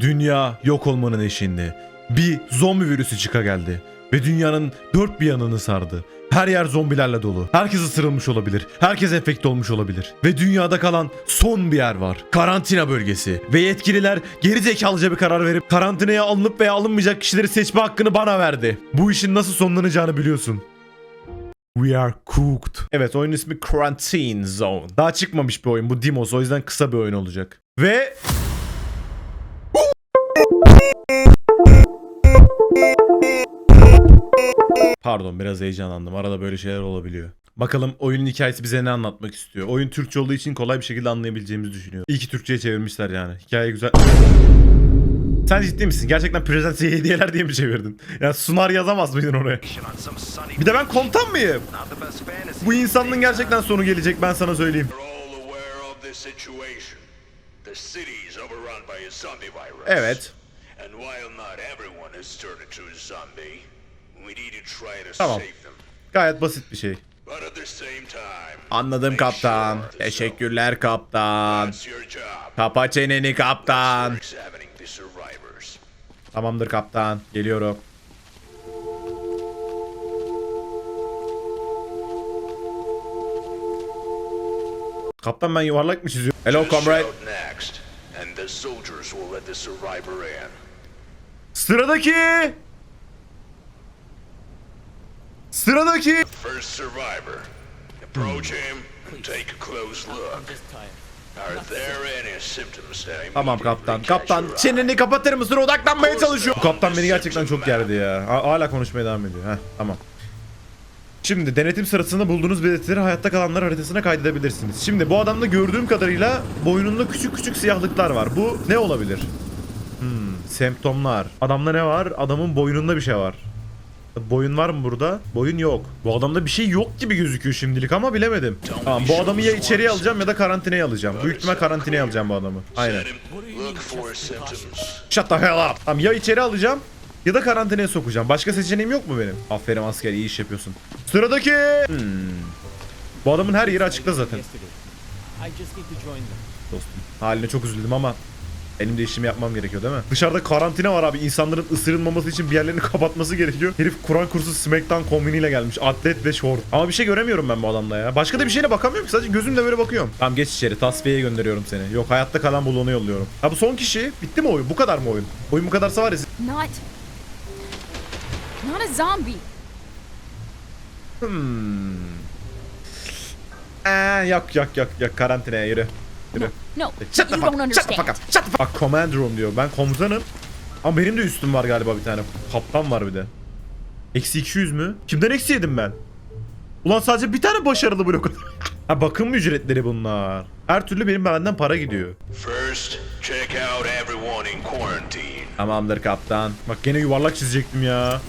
Dünya yok olmanın eşiğinde. Bir zombi virüsü çıka geldi. Ve dünyanın dört bir yanını sardı. Her yer zombilerle dolu. Herkes ısırılmış olabilir. Herkes enfekte olmuş olabilir. Ve dünyada kalan son bir yer var. Karantina bölgesi. Ve yetkililer geri zekalıca bir karar verip karantinaya alınıp veya alınmayacak kişileri seçme hakkını bana verdi. Bu işin nasıl sonlanacağını biliyorsun. We are cooked. Evet oyun ismi Quarantine Zone. Daha çıkmamış bir oyun bu Dimos o yüzden kısa bir oyun olacak. Ve Pardon biraz heyecanlandım. Arada böyle şeyler olabiliyor. Bakalım oyunun hikayesi bize ne anlatmak istiyor. Oyun Türkçe olduğu için kolay bir şekilde anlayabileceğimizi düşünüyorum. İyi ki Türkçe'ye çevirmişler yani. Hikaye güzel. Sen ciddi misin? Gerçekten Present hediyeler diye mi çevirdin? Ya sunar yazamaz mıydın oraya? Bir de ben komutan mıyım? Bu insanlığın gerçekten sonu gelecek ben sana söyleyeyim. Evet. And while not everyone has turned into a zombie, we need to try to Tamam. save them. Gayet basit bir şey. But at the same time, Anladım make kaptan. sure the Teşekkürler kaptan. That's your job. Kapa çeneni kaptan. We're examining the survivors. Tamamdır kaptan. Geliyorum. Kaptan ben yuvarlak mı çiziyorum? Hello Just comrade. shout next, and the soldiers will let the survivor in. Sıradaki. Sıradaki. First survivor. Approach him and take a close look. Are there any symptoms Tamam kaptan. Kaptan çeneni kapatır mısın? Odaklanmaya çalışıyor. Bu kaptan beni gerçekten çok gerdi ya. Ha- Hala konuşmaya devam ediyor. Heh, tamam. Şimdi denetim sırasında bulduğunuz belirtileri hayatta kalanlar haritasına kaydedebilirsiniz. Şimdi bu adamda gördüğüm kadarıyla boynunda küçük küçük siyahlıklar var. Bu ne olabilir? Semptomlar. Adamda ne var? Adamın boynunda bir şey var. Boyun var mı burada? Boyun yok. Bu adamda bir şey yok gibi gözüküyor şimdilik ama bilemedim. Tamam bu adamı ya içeriye alacağım ya da karantinaya alacağım. Büyük ihtimal karantinaya alacağım bu adamı. Aynen. Shut the hell up. Tamam ya içeri alacağım ya da karantinaya sokacağım. Başka seçeneğim yok mu benim? Aferin asker iyi iş yapıyorsun. Sıradaki. Hmm. Bu adamın her yeri açıkta zaten dostum. Haline çok üzüldüm ama benim de işimi yapmam gerekiyor değil mi? Dışarıda karantina var abi. İnsanların ısırılmaması için bir yerlerini kapatması gerekiyor. Herif Kur'an kursu Smackdown kombiniyle gelmiş. Atlet ve short. Ama bir şey göremiyorum ben bu adamda ya. Başka da bir şeyle bakamıyorum ki. Sadece gözümle böyle bakıyorum. Tamam geç içeri. Tasfiyeye gönderiyorum seni. Yok hayatta kalan bulunu yolluyorum. Ha bu son kişi. Bitti mi oyun? Bu kadar mı oyun? Oyun bu kadarsa var ya Not. Not a zombie. Ee, yok yok yok yok karantinaya yürü. Yürü. No, Shut the you fuck, don't shut the understand. fuck up, shut the fuck. Bak command room diyor. Ben komutanım. Ama benim de üstüm var galiba bir tane. Kaptan var bir de. Eksi 200 mü? Kimden eksi yedim ben? Ulan sadece bir tane başarılı blok. ha bakım ücretleri bunlar. Her türlü benim benden para gidiyor. First, check out everyone in quarantine. Tamamdır kaptan. Bak gene yuvarlak çizecektim ya.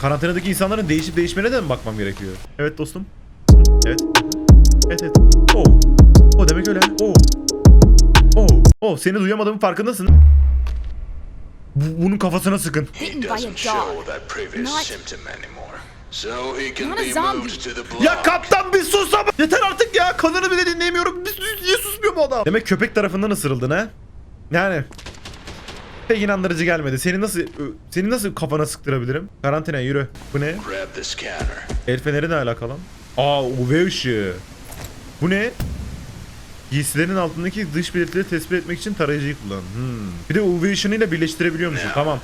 Karantinadaki insanların değişip değişmene de mi bakmam gerekiyor? Evet dostum. Evet. Evet evet. Oh. Oh demek öyle. Oh. Oh. Oh seni duyamadığımın farkındasın. Bu, bunun kafasına sıkın. Ya kaptan bir sus ama. Yeter artık ya. Kadını bile dinleyemiyorum. Bir Niye susmuyor bu adam? Demek köpek tarafından ısırıldın ha? Yani. Pek inandırıcı gelmedi. Seni nasıl seni nasıl kafana sıktırabilirim? Karantina yürü. Bu ne? El feneri ne alakalı? Aa UV ışığı. Bu ne? Giysilerin altındaki dış belirtileri tespit etmek için tarayıcıyı kullan. Hmm. Bir de UV ışınıyla birleştirebiliyormuşum. Now, Tamam.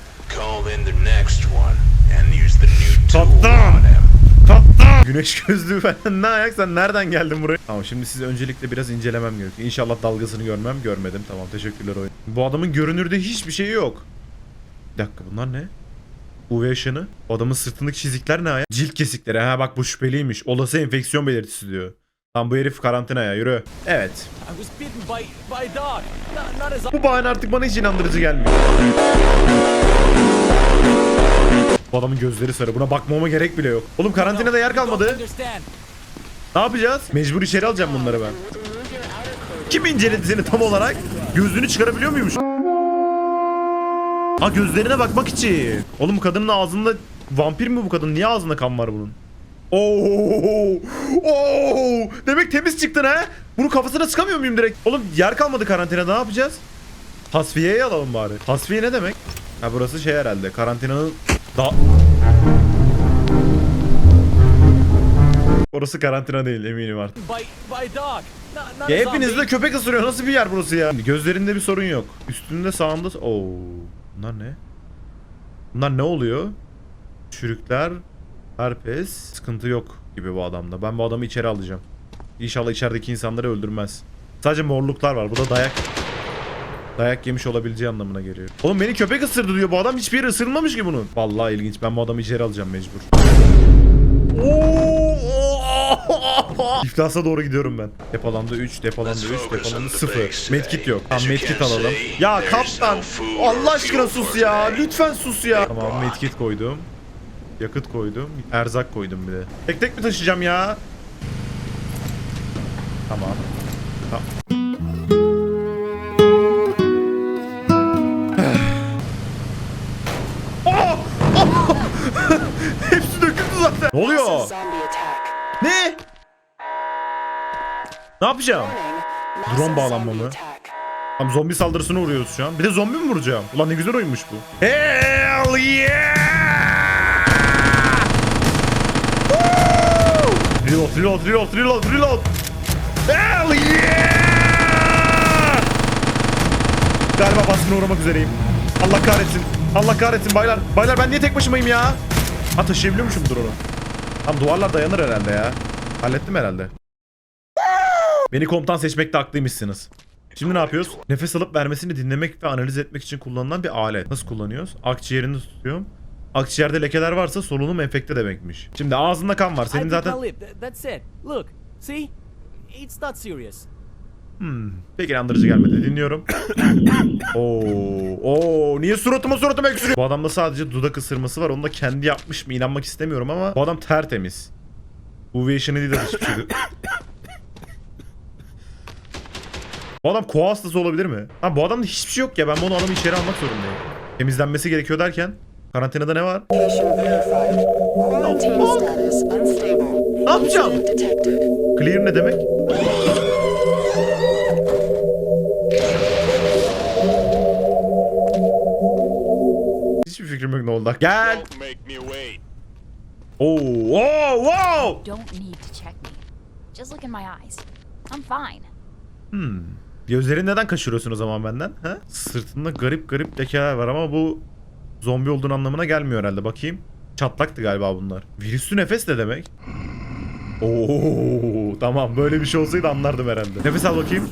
Him. Kaptan! Güneş gözlüğü falan ne ayak sen nereden geldin buraya? Tamam şimdi size öncelikle biraz incelemem gerekiyor. İnşallah dalgasını görmem. Görmedim. Tamam teşekkürler oyun. Bu adamın görünürde hiçbir şeyi yok. Bir dakika bunlar ne? UV ışını. O adamın sırtındaki çizikler ne ayak? Cilt kesikleri. Ha bak bu şüpheliymiş. Olası enfeksiyon belirtisi diyor. Tam bu herif karantinaya yürü. Evet. Bu bahane artık bana hiç inandırıcı gelmiyor. Bu adamın gözleri sarı. Buna bakmama gerek bile yok. Oğlum karantinada yer kalmadı. Ne yapacağız? Mecbur içeri alacağım bunları ben. Kim inceledi seni tam olarak? Gözlüğünü çıkarabiliyor muymuş? Ha gözlerine bakmak için. Oğlum kadının ağzında vampir mi bu kadın? Niye ağzında kan var bunun? Oo! Oo! Demek temiz çıktın ha? Bunu kafasına sıkamıyor muyum direkt? Oğlum yer kalmadı karantinada ne yapacağız? Tasfiyeyi alalım bari. Tasfiye ne demek? Ha burası şey herhalde. Karantinanın da Orası karantina değil eminim artık. By by dog. Not, not Ya a hepiniz zombie. de köpek ısırıyor. Nasıl bir yer burası ya? Gözlerinde bir sorun yok. Üstünde sağında... Oo. Bunlar ne? Bunlar ne oluyor? Çürükler, herpes, sıkıntı yok gibi bu adamda. Ben bu adamı içeri alacağım. İnşallah içerideki insanları öldürmez. Sadece morluklar var. Bu da dayak. Dayak yemiş olabileceği anlamına geliyor. Oğlum beni köpek ısırdı diyor. Bu adam hiçbir yere ısırılmamış ki bunun. Vallahi ilginç. Ben bu adamı içeri alacağım mecbur. İflasa doğru gidiyorum ben. Depolandı 3, depolandı 3, depolandı 0. Medkit yok. Tamam medkit alalım. Ya kaptan Allah aşkına sus ya. Lütfen sus ya. Tamam medkit koydum. Yakıt koydum. Erzak koydum bir de. Tek tek mi taşıyacağım ya? Tamam. Ta- Oh! Oh! Hepsi döküldü zaten. Ne oluyor? Ne? Ne yapacağım? Drone Massive bağlanma zombie mı? attack. Tam zombi saldırısına uğruyoruz şu an. Bir de zombi mi vuracağım? Ulan ne güzel oyunmuş bu. Hell yeah! Reload, reload, reload, reload, reload. Hell yeah! Galiba baskına uğramak üzereyim. Allah kahretsin. Allah kahretsin baylar. Baylar ben niye tek başımayım ya? Ha taşıyabiliyormuşum drone'u. Tam duvarlar dayanır herhalde ya. Hallettim herhalde. Beni komutan seçmekte haklıymışsınız. Şimdi ne yapıyoruz? Nefes alıp vermesini dinlemek ve analiz etmek için kullanılan bir alet. Nasıl kullanıyoruz? Akciğerini tutuyorum. Akciğerde lekeler varsa solunum enfekte demekmiş. Şimdi ağzında kan var. Senin zaten... Hmm, pek inandırıcı gelmedi. Dinliyorum. oo, oo, niye suratıma suratıma öksürüyor? Bu adamda sadece dudak ısırması var. Onu da kendi yapmış mı inanmak istemiyorum ama bu adam tertemiz. UV ışını değil de hiçbir şey. Bu adam koa hastası olabilir mi? Ha bu adamda hiçbir şey yok ya. Ben bunu adamı içeri almak zorundayım. Temizlenmesi gerekiyor derken karantinada ne var? Ne yapacağım? Clear ne demek? Hiçbir fikrim yok ne oldu. Gel. Oo, oo, wow. don't need to check me. Just look in my eyes. I'm fine. Hmm. Gözlerini neden kaçırıyorsun o zaman benden? Ha? Sırtında garip garip lekeler var ama bu zombi olduğun anlamına gelmiyor herhalde. Bakayım. Çatlaktı galiba bunlar. Virüslü nefes ne demek? Oo, tamam böyle bir şey olsaydı anlardım herhalde. Nefes al bakayım.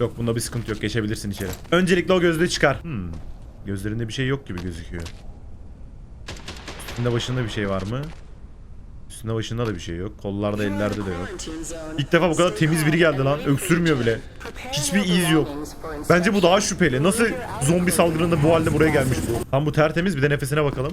Yok bunda bir sıkıntı yok. Geçebilirsin içeri. Öncelikle o gözlüğü çıkar. Hmm. Gözlerinde bir şey yok gibi gözüküyor. Üstünde başında bir şey var mı? Üstünde başında da bir şey yok. Kollarda ellerde de yok. İlk defa bu kadar temiz biri geldi lan. Öksürmüyor bile. Hiçbir iz yok. Bence bu daha şüpheli. Nasıl zombi salgınında bu halde buraya gelmiş bu? Tam bu tertemiz bir de nefesine bakalım.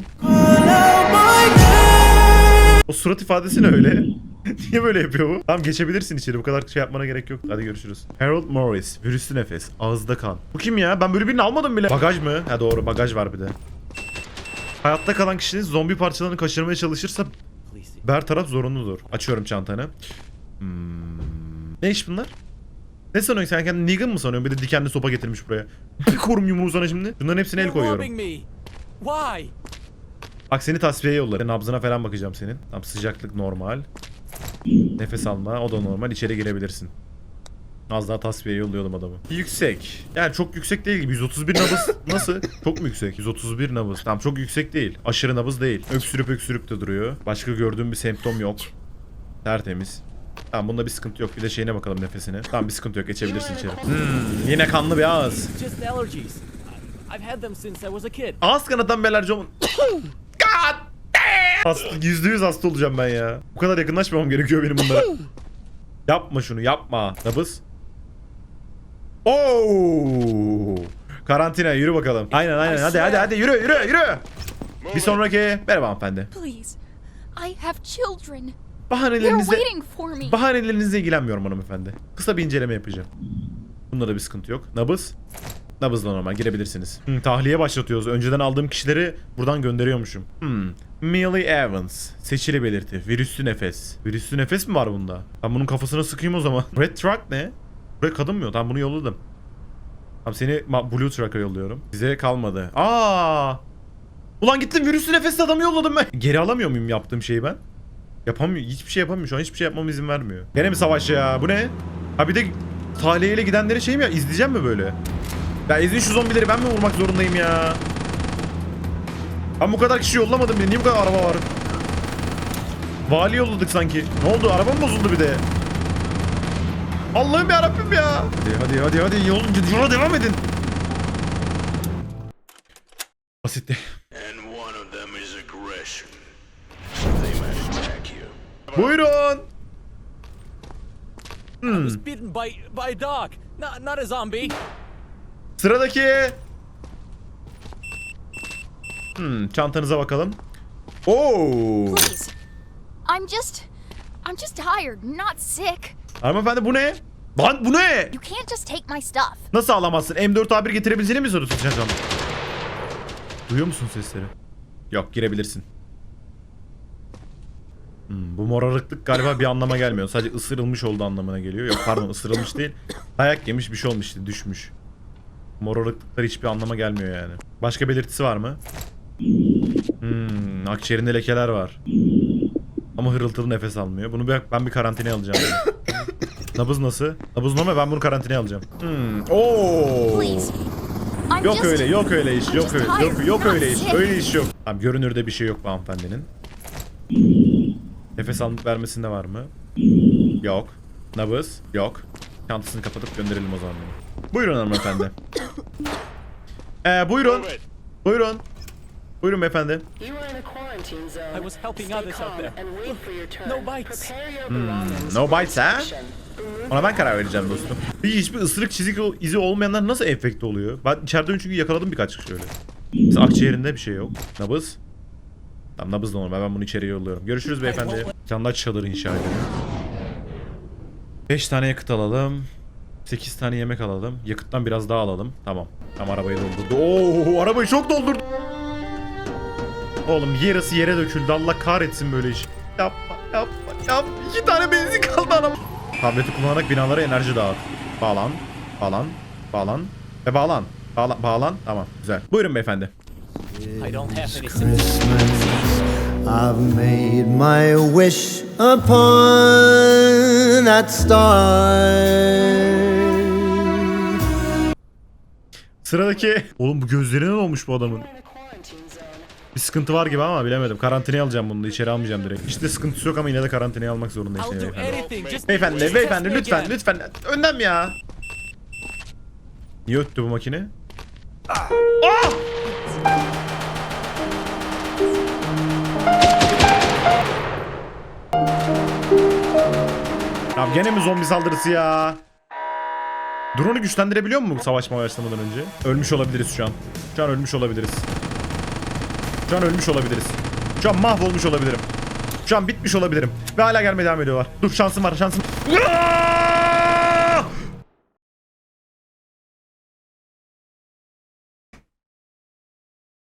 O surat ifadesi ne öyle? Niye böyle yapıyor bu? Tamam geçebilirsin içeri. Bu kadar şey yapmana gerek yok. Hadi görüşürüz. Harold Morris. Virüslü nefes. Ağızda kan. Bu kim ya? Ben böyle birini almadım bile. Bagaj mı? Ha doğru bagaj var bir de. Hayatta kalan kişinin zombi parçalarını kaçırmaya çalışırsa. Bertaraf zorunludur. Açıyorum çantanı. Hmm. Ne iş bunlar? Ne sanıyorsun sen kendini Negan mı sanıyorsun? Bir de dikenli sopa getirmiş buraya. Bir korum yumruğu sana şimdi. Bunların hepsine el koyuyorum. Why? Bak seni tasfiyeye yollarım. Nabzına falan bakacağım senin. Tam sıcaklık normal. Nefes alma o da normal. İçeri girebilirsin. Az daha tasfiyeye yolluyordum adamı. Yüksek. Yani çok yüksek değil gibi. 131 nabız nasıl? Çok mu yüksek? 131 nabız. Tamam çok yüksek değil. Aşırı nabız değil. Öksürüp öksürüp de duruyor. Başka gördüğüm bir semptom yok. Tertemiz. Tamam bunda bir sıkıntı yok. Bir de şeyine bakalım nefesine. Tamam bir sıkıntı yok. Geçebilirsin içeri. Hmm, yine kanlı bir ağız. Just allergies. I- I've had them since I was a kid. Ağız kanatan bir alerji olma- God damn! Hasta, yüzde yüz hasta olacağım ben ya. Bu kadar yakınlaşmamam gerekiyor benim bunlara. yapma şunu yapma. Nabız. Oo! Karantina yürü bakalım. Aynen aynen hadi hadi hadi yürü yürü yürü. Bir sonraki merhaba hanımefendi. Please. I have children. Me. bahanelerinizle ilgilenmiyorum hanımefendi. Kısa bir inceleme yapacağım. Bunda da bir sıkıntı yok. Nabız. Nabızla normal girebilirsiniz. Hmm, tahliye başlatıyoruz. Önceden aldığım kişileri buradan gönderiyormuşum. Hmm. Millie Evans. Seçili belirti. Virüslü nefes. Virüslü nefes mi var bunda? Ben bunun kafasına sıkayım o zaman. Red Truck ne? Buraya kadın mı yok? Tamam bunu yolladım. Tamam seni Blue Truck'a yolluyorum. Bize kalmadı. Aa! Ulan gittim virüsü nefesli adamı yolladım ben. Geri alamıyor muyum yaptığım şeyi ben? Yapamıyor. Hiçbir şey yapamıyor. Şu an hiçbir şey yapmama izin vermiyor. Gene mi savaş ya? Bu ne? Ha bir de taliyeyle gidenleri şey mi ya? İzleyeceğim mi böyle? Ya izin şu zombileri ben mi vurmak zorundayım ya? Ben bu kadar kişi yollamadım bile. Niye bu kadar araba var? Vali yolladık sanki. Ne oldu? Araba mı bozuldu bir de? Allah'ım ya Rabbim ya. Hadi hadi hadi hadi yol, yola devam edin. Basitti. And one of them is aggression. They might attack you. Buyurun. I was bitten by by a dog, not not a zombie. Sıradaki. Hmm, çantanıza bakalım. Oo. Please. I'm just. I'm just tired, not sick. Hanımefendi bu ne? Lan bu ne? You can't just take my stuff. Nasıl alamazsın? M4A1 getirebileceğini mi soruyorsun sen canım? Duyuyor musun sesleri? Yok girebilirsin. Hmm, bu morarıklık galiba bir anlama gelmiyor. Sadece ısırılmış olduğu anlamına geliyor. Yok pardon ısırılmış değil. Dayak yemiş bir şey olmuş işte düşmüş. Morarıklıklar hiçbir anlama gelmiyor yani. Başka belirtisi var mı? Hmm, akciğerinde lekeler var. Ama hırıltılı nefes almıyor. Bunu ben bir karantinaya alacağım. Nabız nasıl? Nabız normal ben bunu karantinaya alacağım. Hmm. Oo. Yok öyle, yok öyle iş, yok öyle, yok, yok öyle iş, öyle iş yok. Tamam görünürde bir şey yok bu hanımefendinin. Nefes almak vermesinde var mı? Yok. Nabız? Yok. Çantasını kapatıp gönderelim o zaman. Buyurun hanımefendi. Ee, buyurun. Buyurun. Buyurun. I was helping others out there. turn. No bites. Belongings no bites, ha? Ona ben karar vereceğim dostum. Bir hiçbir ısırık çizik izi olmayanlar nasıl enfekte oluyor? Ben içeride çünkü yakaladım birkaç kişi öyle. Mesela akciğerinde bir şey yok. Nabız. Tamam nabız da normal ben bunu içeriye yolluyorum. Görüşürüz beyefendi. Canlar çadır inşa edelim. 5 tane yakıt alalım. 8 tane yemek alalım. Yakıttan biraz daha alalım. Tamam. Tam arabayı doldurdu. Oo arabayı çok doldurdu. Oğlum yarısı yere döküldü. Allah kahretsin böyle iş. Yapma yapma yapma. İki tane benzin kaldı araba. Tableti kullanarak binalara enerji dağıt. Bağlan. Bağlan. Bağlan. Ve bağlan. Bağlan. Bağlan. Tamam. Güzel. Buyurun beyefendi. I've made my wish upon that star. Sıradaki... Oğlum bu gözlerine ne olmuş bu adamın? Bir sıkıntı var gibi ama bilemedim. Karantinaya alacağım bunu da içeri almayacağım direkt. İşte sıkıntısı yok ama yine de karantinaya almak zorundayım do beyefendi. Beyefendi, beyefendi lütfen, lütfen. Önden ya. Niye öttü bu makine? Ah! Ya gene mi zombi saldırısı ya? Drone'u güçlendirebiliyor mu bu savaşma başlamadan önce? Ölmüş olabiliriz şu an. Şu an ölmüş olabiliriz. Şu an ölmüş olabiliriz. Şu an mahvolmuş olabilirim. Şu an bitmiş olabilirim. Ve hala gelmeye devam ediyorlar. Dur şansım var şansım.